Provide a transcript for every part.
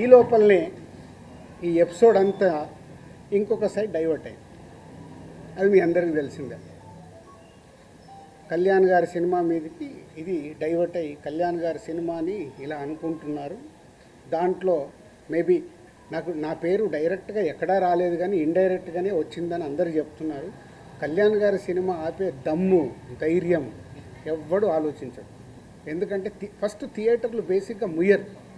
ఈ లోపలనే ఈ ఎపిసోడ్ అంతా ఇంకొక సైడ్ డైవర్ట్ అయింది. అది మీ అందరికీ తెలిసిందే. కళ్యాణ్ గారి సినిమా మీదకి ఇది డైవర్ట్ అయ్యి కళ్యాణ్ గారి సినిమాని ఇలా అనుకుంటున్నారు. దాంట్లో మేబీ నాకు నా పేరు డైరెక్ట్గా ఎక్కడా రాలేదు కానీ ఇండైరెక్ట్గానే వచ్చిందని అందరూ చెప్తున్నారు. కళ్యాణ్ గారి సినిమా ఆపే దమ్ము ధైర్యం ఎవ్వడు ఆలోచించడు. ఎందుకంటే థి- ఫస్ట్ థియేటర్లు బేసిక్గా ముయ్యరు.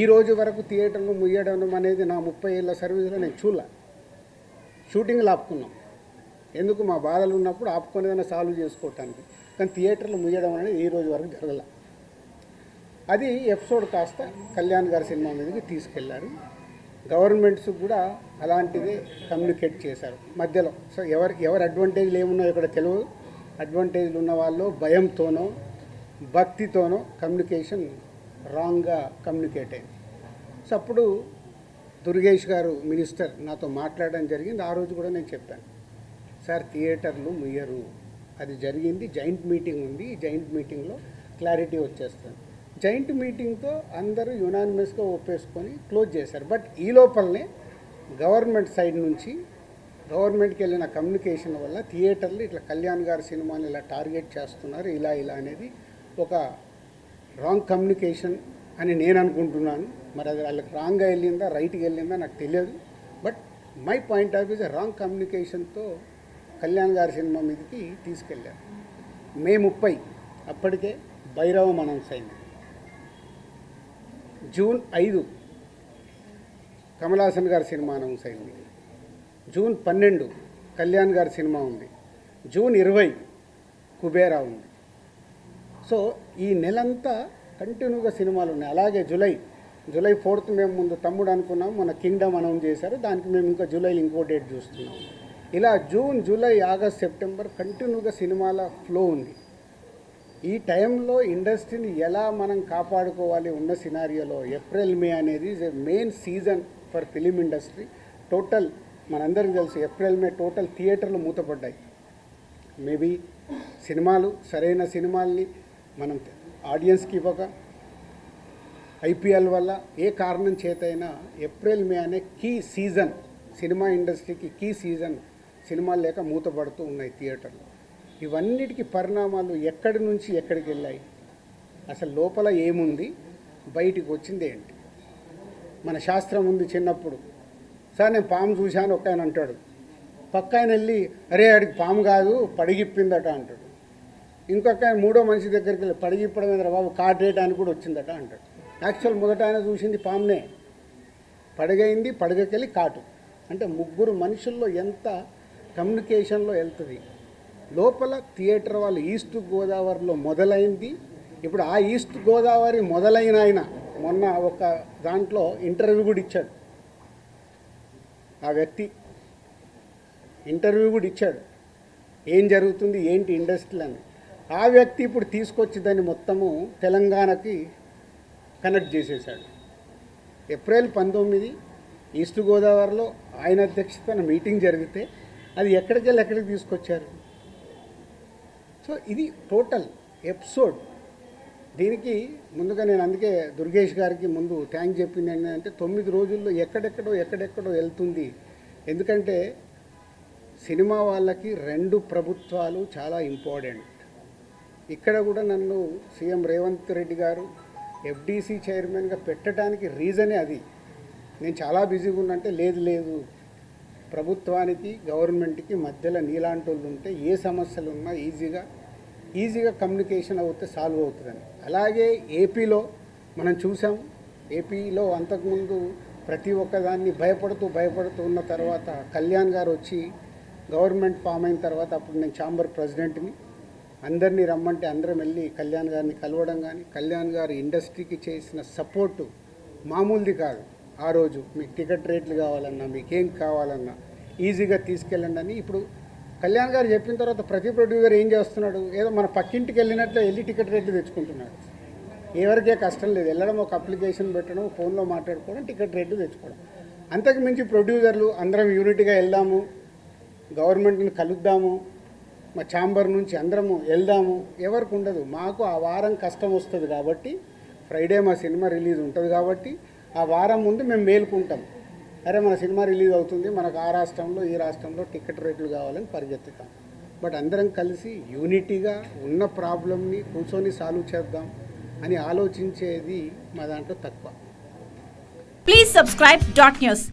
ఈ రోజు వరకు థియేటర్లు ముయ్యడం అనేది నా ముప్పై ఏళ్ళ సర్వీస్లో నేను చూడలే. షూటింగ్లు ఆపుకున్నాం. ఎందుకు మా బాధలు ఉన్నప్పుడు ఆపుకొని సాల్వ్ చేసుకోవటానికి. కానీ థియేటర్లు ముయ్యడం అనేది ఈ రోజు వరకు జరగలే. అది ఎపిసోడ్ కాస్త కళ్యాణ్ గారి సినిమా మీదకి తీసుకెళ్ళారు. గవర్నమెంట్స్ కూడా అలాంటిదే కమ్యూనికేట్ చేశారు. మధ్యలో సో ఎవరి ఎవరి అడ్వాంటేజ్లు ఏమున్నాయో ఇక్కడ తెలియదు అడ్వాంటేజ్లు ఉన్న వాళ్ళు భయంతోనో భక్తితోనో కమ్యూనికేషన్ రాంగ్గా కమ్యూనికేట్ అయింది. సో అప్పుడు దుర్గేష్ గారు మినిస్టర్ నాతో మాట్లాడడం జరిగింది. ఆ రోజు కూడా నేను చెప్పాను. సార్ థియేటర్లు ముయ్యరు. అది జరిగింది. జాయింట్ మీటింగ్ ఉంది. ఈ జాయింట్ మీటింగ్లో క్లారిటీ వచ్చేస్తుంది. జాయింట్ మీటింగ్తో అందరూ యునానిమస్గా ఒప్పేసుకొని క్లోజ్ చేశారు. బట్ ఈ లోపలనే గవర్నమెంట్ సైడ్ నుంచి గవర్నమెంట్కి వెళ్ళిన కమ్యూనికేషన్ వల్ల థియేటర్లు ఇట్లా కళ్యాణ్ గారి సినిమాని ఇలా టార్గెట్ చేస్తున్నారు. ఇలా ఇలా అనేది ఒక రాంగ్ కమ్యూనికేషన్ అని నేను అనుకుంటున్నాను. మరి అది వాళ్ళకి రాంగ్గా వెళ్ళిందా రైట్గా వెళ్ళిందా నాకు తెలియదు. But my point of views wrong కమ్యూనికేషన్తో Kalyan గారి సినిమా మీదకి తీసుకెళ్ళారు. మే ముప్పై అప్పటికే భైరవం అనౌన్స్ అయింది. జూన్ ఐదు కమలాసన్ గారి సినిమా అనౌన్స్ అయింది. జూన్ పన్నెండు కళ్యాణ్ గారి సినిమా ఉంది. జూన్ ఇరవై కుబేరా ఉంది. సో ఈ నెలంతా కంటిన్యూగా సినిమాలు ఉన్నాయి. అలాగే జూలై జూలై ఫోర్త్ మేము ముందు తమ్ముడు అనుకున్నాం మన కింగ్డమ్ అనౌన్స్ చేశారు. దానికి మేము ఇంకా జూలైలో ఇంకో డేట్ చూస్తున్నాం. ఇలా జూన్ జూలై ఆగస్ట్ సెప్టెంబర్ కంటిన్యూగా సినిమాల ఫ్లో ఉంది. ఈ టైంలో ఇండస్ట్రీని ఎలా మనం కాపాడుకోవాలి ఉన్న సినారియోలో ఏప్రిల్ మే అనేది is a main season for film industry. Total మనందరికీ తెలుసు ఏప్రిల్ మే టోటల్ థియేటర్లు మూతపడ్డాయి. మేబీ సినిమాలు సరైన సినిమాల్ని మనం ఆడియన్స్కి ఇవ్వక ఐపీఎల్ వల్ల ఏ కారణం చేతైనా ఏప్రిల్ మే అనే కీ సీజన్ సినిమా ఇండస్ట్రీకి కీ సీజన్ సినిమాలు లేక మూతపడుతూ ఉన్నాయి థియేటర్లు. ఇవన్నిటికీ పరిణామాలు ఎక్కడి నుంచి ఎక్కడికి వెళ్ళాయి? అసలు లోపల ఏముంది? బయటికి వచ్చింది ఏంటి? మన శాస్త్రం ఉంది చిన్నప్పుడు. సార్ నేను పాము చూశాను ఒక ఆయన అంటాడు. పక్క ఆయన వెళ్ళి అరే ఆడికి పాము కాదు పడిగిప్పిందట అంటాడు. ఇంకొక ఆయన మూడో మనిషి దగ్గరికి వెళ్ళి పడిగిప్పడం మీద బాబు కాటేయడానికి కూడా వచ్చిందట అంటాడు. యాక్చువల్ మొదట ఆయన చూసింది పామునే. పడగైంది పడగకెళ్ళి కాటు. అంటే ముగ్గురు మనుషుల్లో ఎంత కమ్యూనికేషన్లో వెళ్తుంది. లోపల థియేటర్ వాళ్ళు ఈస్ట్ గోదావరిలో మొదలైంది. ఇప్పుడు ఆ ఈస్ట్ గోదావరి మొదలైన ఆయన మొన్న ఒక దాంట్లో ఇంటర్వ్యూ కూడా ఇచ్చాడు. ఆ వ్యక్తి ఇంటర్వ్యూ కూడా ఇచ్చాడు. ఏం జరుగుతుంది ఏంటి ఇండస్ట్రీలు అని. ఆ వ్యక్తి ఇప్పుడు తీసుకొచ్చి దాన్ని మొత్తము తెలంగాణకి కనెక్ట్ చేసేసాడు ఏప్రిల్ పంతొమ్మిది ఈస్ట్ గోదావరిలో ఆయన అధ్యక్షతన మీటింగ్ జరిగితే అది ఎక్కడికి వెళ్ళి ఎక్కడికి తీసుకొచ్చారు? సో ఇది టోటల్ ఎపిసోడ్. దీనికి ముందుగా నేను అందుకే దుర్గేష్ గారికి ముందు థ్యాంక్ చెప్పింది ఏంటంటే తొమ్మిది రోజుల్లో ఎక్కడెక్కడో ఎక్కడెక్కడో వెళ్తుంది. ఎందుకంటే సినిమా వాళ్ళకి రెండు ప్రభుత్వాలు చాలా ఇంపార్టెంట్. ఇక్కడ కూడా నన్ను సీఎం రేవంత్ రెడ్డి గారు ఎఫ్డీసీ చైర్మన్గా పెట్టడానికి రీజనే అది. నేను చాలా బిజీగా ఉన్నంటే లేదు లేదు. ప్రభుత్వానికి గవర్నమెంట్కి మధ్యలో నీలాంటి వాళ్ళు ఉంటే ఏ సమస్యలు ఉన్నా ఈజీగా ఈజీగా కమ్యూనికేషన్ అవుతే సాల్వ్ అవుతుందని. అలాగే ఏపీలో మనం చూసాం ఏపీలో అంతకుముందు ప్రతి ఒక్కదాన్ని భయపడుతూ భయపడుతూ ఉన్న తర్వాత కళ్యాణ్ గారు వచ్చి గవర్నమెంట్ ఫామ్ అయిన తర్వాత అప్పుడు నేను ఛాంబర్ ప్రెసిడెంట్ని అందరినీ రమ్మంటే అందరం వెళ్ళి కళ్యాణ్ గారిని కలవడం కానీ కళ్యాణ్ గారు ఇండస్ట్రీకి చేసిన సపోర్టు మామూలుది కాదు. ఆ రోజు మీకు టికెట్ రేట్లు కావాలన్నా మీకేం కావాలన్నా ఈజీగా తీసుకెళ్ళండి అని ఇప్పుడు కళ్యాణ్ గారు చెప్పిన తర్వాత ప్రతి ప్రొడ్యూసర్ ఏం చేస్తున్నాడు? ఏదో మన పక్కింటికి వెళ్ళినట్లే వెళ్ళి టికెట్ రేట్లు తెచ్చుకుంటున్నాడు. ఎవరికే కష్టం లేదు. వెళ్ళడం ఒక అప్లికేషన్ పెట్టడం ఫోన్లో మాట్లాడుకోవడం టికెట్ రేట్లు తెచ్చుకోవడం. అంతకు మించి ప్రొడ్యూసర్లు అందరం యూనిట్గా వెళ్దాము గవర్నమెంట్ని కలుద్దాము మా ఛాంబర్ నుంచి అందరము వెళ్దాము. ఎవరికి ఉండదు. మాకు ఆ వారం కష్టం వస్తుంది కాబట్టి ఫ్రైడే మా సినిమా రిలీజ్ ఉంటుంది కాబట్టి ఆ వారం ముందు మేము మేలుకుంటాం. అరే మన సినిమా రిలీజ్ అవుతుంది. మనకు ఆ రాష్ట్రంలో ఈ రాష్ట్రంలో టికెట్ రేట్లు కావాలని పరిగెత్తుతాం. బట్ అందరం కలిసి యూనిటీగా ఉన్న ప్రాబ్లమ్ని కూర్చొని సాల్వ్ చేద్దాం అని ఆలోచించేది మా దాంట్లో తక్కువ. Please subscribe dot news